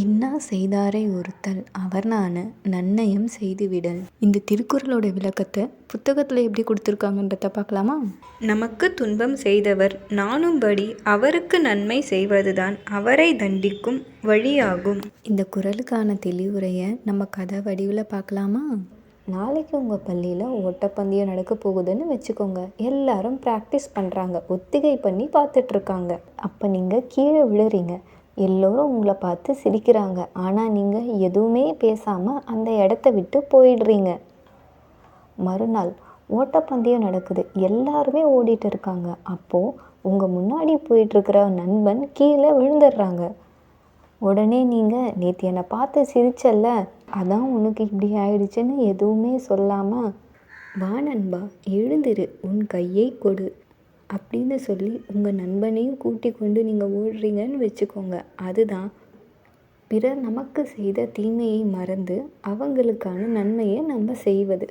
இன்னா செய்தாரை ஒருத்தல் அவர்நாண நன்னயம் செய்துவிடல். இந்த திருக்குறளோட விளக்கத்தை புத்தகத்தில் எப்படி கொடுத்துருக்காங்கன்றத பார்க்கலாமா? நமக்கு துன்பம் செய்தவர் நாணும்படி அவருக்கு நன்மை செய்வதுதான் அவரை தண்டிக்கும் வழியாகும். இந்த குறளுக்கான தெளிவுரையை நம்ம கதை வடிவில் பார்க்கலாமா? நாளைக்கு உங்கள் பள்ளியில் ஓட்டப்பந்தயம் நடக்க போகுதுன்னு வச்சுக்கோங்க. எல்லாரும் ப்ராக்டிஸ் பண்ணுறாங்க ஒத்திகை பண்ணி பார்த்துட்ருக்காங்க அப்போ நீங்கள் கீழே விழுறீங்க. எல்லோரும் உங்களை பார்த்து சிரிக்கிறாங்க. ஆனால் நீங்கள் எதுவுமே பேசாமல் அந்த இடத்த விட்டு போயிடுறீங்க. மறுநாள் ஓட்டப்பந்தயம் நடக்குது. எல்லாருமே ஓடிட்டு இருக்காங்க. அப்போது உங்கள் முன்னாடி போயிட்டுருக்கிற நண்பன் கீழே விழுந்துடுறாங்க. உடனே நீங்கள் நேற்று என்னை பார்த்து சிரிச்சல்ல? அதான் உனக்கு இப்படி ஆயிடுச்சுன்னு எதுவுமே சொல்லாமல் வா நண்பா எழுந்திரு. உன் கையை கொடு. அப்படின்னு சொல்லி உங்கள் நண்பனையும் கூட்டி கொண்டு நீங்கள் ஓடுறீங்கன்னு வச்சுக்கோங்க. அதுதான் பிறர் நமக்கு செய்த தீமையை மறந்து அவங்களுக்கான நன்மையை நம்ம செய்வது.